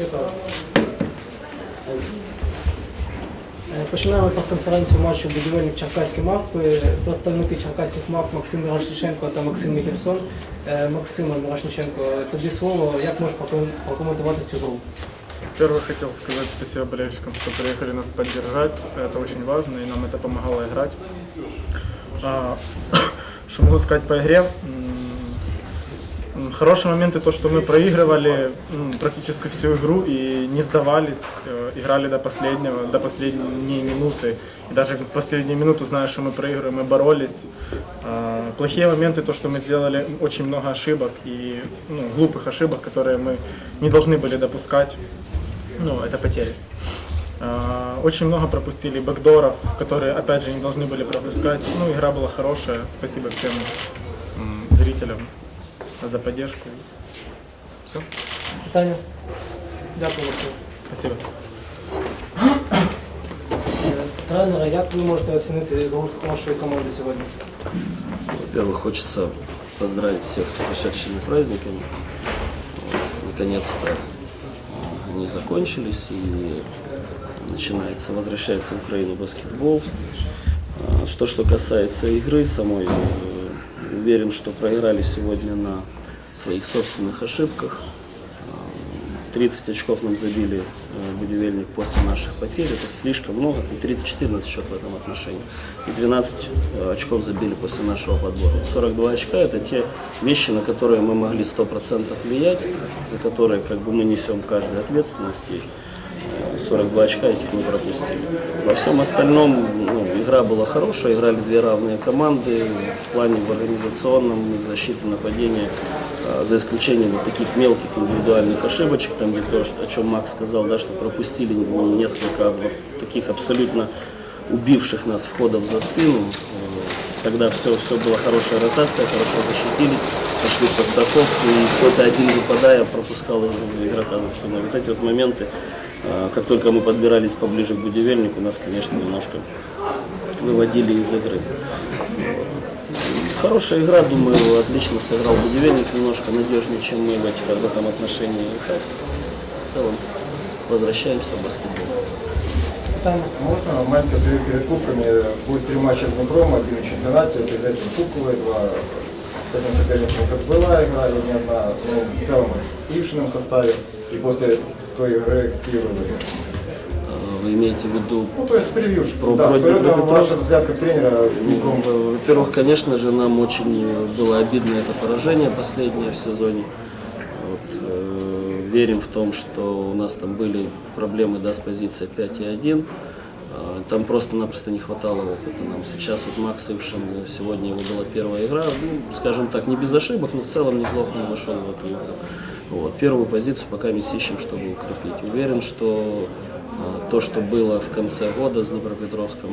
Готово. Е, Починаємо прес-конференцію матчу будівельник Черкаські мавпи. Представники черкаських мавп Максим Мирошниченко та Максим Міхельсон. Е, Максиме тобі слово. Як можеш проком- прокоментувати цю гру? Первое хотел сказать спасибо болельщикам, что приехали нас поддержать. Это очень важно, и нам это помогало играть. Что могу сказать по игре? М, м, Хорошие моменты то, что мы проигрывали практически всю игру и не сдавались, играли до последнего, до последней минуты. И даже в последнюю минуту, зная, что мы проигрываем, мы боролись. А, Плохие моменты то, что мы сделали очень много ошибок и ну, глупых ошибок, которые мы не должны были допускать. Ну, это потери. А, Очень много пропустили бэкдоров, которые, опять же, не должны были пропускать. Ну, игра была хорошая. Спасибо всем зрителям за поддержку. Все. Питання? Дякую, Максим. Спасибо. Е, Тренера, як ви можете оцінити гру вашої команди сьогодні? Во-первых, хочется поздравить всех с прошедшими праздниками. Вот, Наконец-то э, они закончились и начинается, возвращается в Украину баскетбол. А, Что, что касается игры самой, э, уверен, что проиграли сегодня на своих собственных ошибках. А, 30 очков нам забили э, будивельник после наших потерь. Это слишком много. Там 30-14 счет в этом отношении. И 12 э, очков забили после нашего подбора. 42 очка это те вещи, на которые мы могли 100% влиять, за которые как бы мы несем каждую ответственность. И э, 42 очка этих мы пропустили. Во всем остальном ну, игра была хорошая, играли две равные команды в плане в организационном, защиты, нападения, э, за исключением вот таких мелких индивидуальных ошибочек, там где то, о чем Макс сказал, да, что пропустили несколько вот таких абсолютно убивших нас входов за спину. Тогда все, все была хорошая ротация, хорошо защитились, пошли подстраховку, и кто-то один выпадая пропускал игрока за спиной. Вот эти вот моменты, как только мы подбирались поближе к будивельнику, нас, конечно, немножко выводили из игры. Хорошая игра, думаю, отлично сыграл будивельник, немножко надежнее, чем мы в, этих, в этом отношении. И так, в целом, возвращаемся в баскетбол. Питання? Можно в моменте перед, перед кубками будет три матча с Днепром, один в чемпионате, перед этим кубковые два. С этим соперником как была игра, и не одна, ну, в целом с Ившиным составе, и после той игры выводы? Э, Вы имеете в виду Ну, то есть превью, Про- да, Днепропетровск. ваш взгляд как тренера. Ну, Во-первых, конечно же, нам очень было обидно это поражение последнее в сезоне. Вот, э, верим в том, что у нас там были проблемы да, с позицией 5 и 1. Э, Там просто-напросто не хватало опыта нам. Сейчас вот Макс Ившин, э, сегодня его была первая игра, ну, скажем так, не без ошибок, но в целом неплохо он вошел в эту игру. Вот. Первую позицию пока мы ищем, чтобы укрепить. Уверен, что а, То, что было в конце года с Днепропетровском,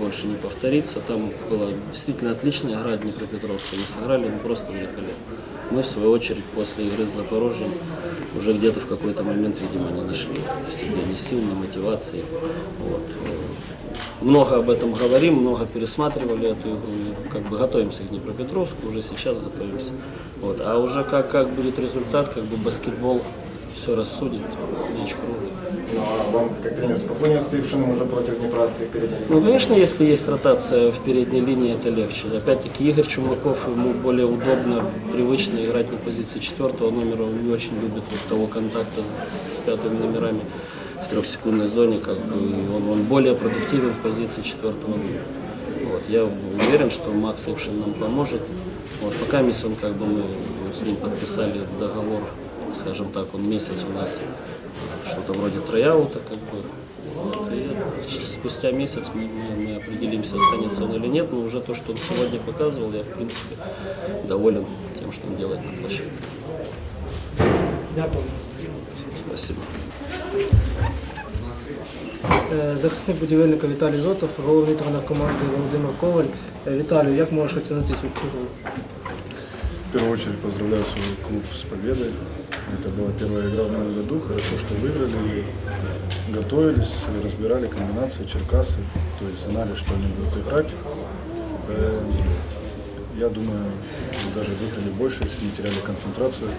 больше не повторится. Там была действительно отличная игра Днепропетровска. Мы сыграли ну, просто великолепно. Мы, в свою очередь, после игры с Запорожьем уже где-то в какой-то момент, видимо, не нашли в себе ни сил, ни мотивации. Вот. Много об этом говорим, много пересматривали эту игру. Как бы готовимся к Днепропетровску, уже сейчас готовимся. Вот. А уже как, как будет результат, как бы баскетбол все рассудит, мяч круглый. Ну, а вам как тренер спокойнее с Ившиным уже против Днепра с передней Ну, конечно, если есть ротация в передней линии, это легче. Опять-таки, Игорь Чумаков, ему более удобно, привычно играть на позиции четвертого номера. Он не очень любит вот того контакта с пятыми номерами в трехсекундной зоне. Как бы он, он более продуктивен в позиции четвертого. Вот. Я уверен, что Макс Ившин нам поможет. Вот, пока мисс он как бы мы с ним подписали договор, скажем так, он месяц у нас что-то вроде трояута, как бы. И спустя месяц мы, мы- мы определимся, останется он или нет, но уже то, что он сегодня показывал, я в принципе доволен тем, что он делает на площадке. Дякую. Спасибо. Е, Захисник будівельника Віталій Зотов, головний тренер команди Володимир Коваль. Е, Віталію, як можеш оцінити цю цю гру? В первую очередь поздравляю свой клуб с победой. Это была первая игра в новом году. Хорошо, что выиграли, и готовились, и разбирали комбинации, черкасы. То есть знали, что они будут играть. Э, Я думаю, даже выиграли больше, если не теряли концентрацию.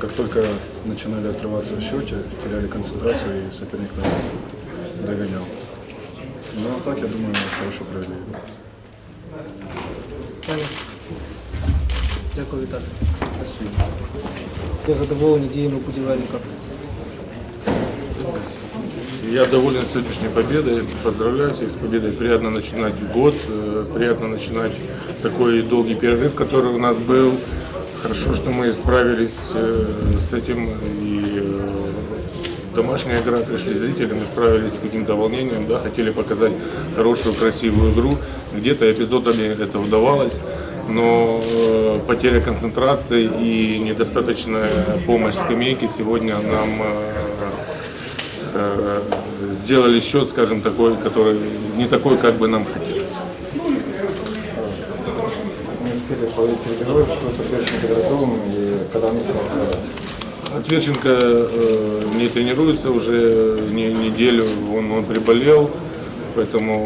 Как только начинали отрываться в счете, теряли концентрацию и соперник нас догонял. Ну а так, я думаю, хорошо провели игру. Таня. Дякую, Віталій. Спасибо. Я задоволений діями будівельника. Я доволен сегодняшней победой. Поздравляю всех с победой. Приятно начинать год, э, приятно начинать такой долгий перерыв, который у нас был. Хорошо, что мы справились э, с этим. И э, домашняя игра, пришли зрители, мы справились с каким-то волнением, да, хотели показать хорошую, красивую игру. Где-то эпизодами это удавалось. Но потеря концентрации и недостаточная помощь скамейки сегодня нам сделали счет, скажем, такой, который не такой, как бы нам хотелось. Не успели половить переговоров, что соперники Дроздовым и когда они снова Отверченко э, не тренируется уже не, неделю, он, он приболел, поэтому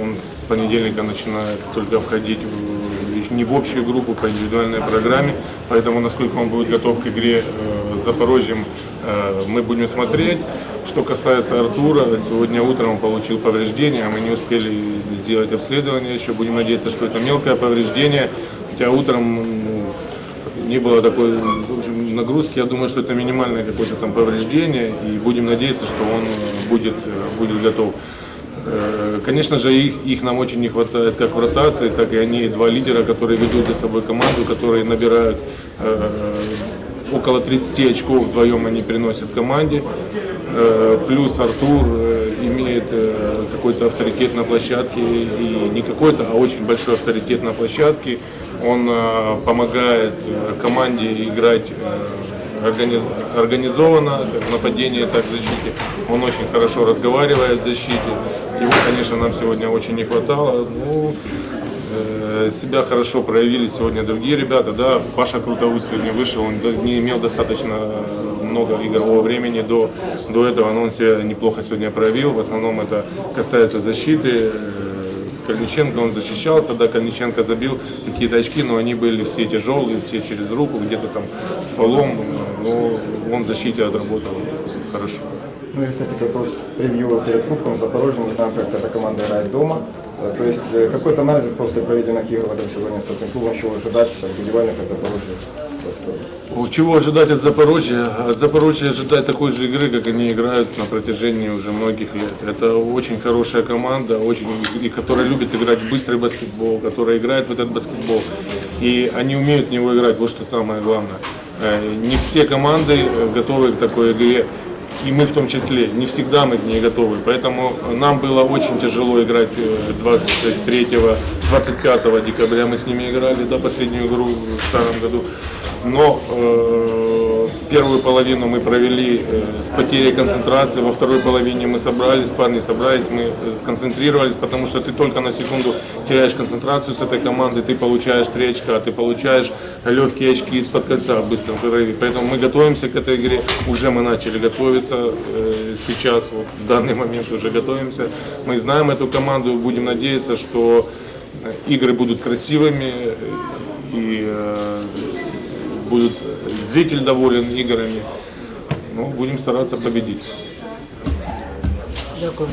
он с понедельника начинает только входить в- не в общую группу по индивидуальной программе, поэтому насколько он будет готов к игре э, Запорожьем, э, мы будем смотреть. Что касается Артура, сегодня утром он получил повреждение, мы не успели сделать обследование еще, будем надеяться, что это мелкое повреждение, хотя утром ну, не было такой нагрузки. Я думаю, что это минимальное какое-то там повреждение, и будем надеяться, что он будет, будет готов. Э, Конечно же, их, их нам очень не хватает как в ротации, так и они два лидера, которые ведут за собой команду, которые набирают э, около 30 очков вдвоем они приносят команде. Э, Плюс Артур э, имеет э, какой-то авторитет на площадке, и не какой-то, а очень большой авторитет на площадке. Он помогает команде играть органи- организованно, как в нападении, так в защите. Он очень хорошо разговаривает в защите. Его, конечно, нам сегодня очень не хватало. Ну, э, себя хорошо проявили сегодня другие ребята. Да, Паша Крутоус сегодня вышел, он не имел достаточно много игрового времени до, до этого, но он себя неплохо сегодня проявил. В основном это касается защиты. С Кальниченко он защищался, да, Кальниченко забил какие-то очки, но они были все тяжелые, все через руку, где-то там с фолом, но он в защите отработал хорошо. Ну и, кстати, вопрос превью перед Кубком Запорожье. Не знаю, как эта команда играет дома. Э, То есть э, какой-то анализ после проведенных игр в этом сезоне с этим клубом, чего ожидать от будівельника Запорожья? Чего ожидать от Запорожья? От Запорожья ожидать такой же игры, как они играют на протяжении уже многих лет. Это очень хорошая команда, очень, и которая любит играть в быстрый баскетбол, которая играет в этот баскетбол. И они умеют в него играть, вот что самое главное. Э, Не все команды готовы к такой игре. И мы в том числе, не всегда мы к ней готовы. Поэтому нам было очень тяжело играть э, 23-25 декабря. Мы с ними играли до последнюю игру в старом году. Но э, первую половину мы провели э, с потерей концентрации, во второй половине мы собрались, парни собрались, мы э, сконцентрировались, потому что ты только на секунду теряешь концентрацию с этой командой, ты получаешь три очка, ты получаешь легкие очки из-под кольца в быстром прорыве. Поэтому мы готовимся к этой игре, уже мы начали готовиться, э, сейчас, вот, в данный момент уже готовимся. Мы знаем эту команду, будем надеяться, что игры будут красивыми и будут зритель доволен играми. Ну, будем стараться победить. Дякую.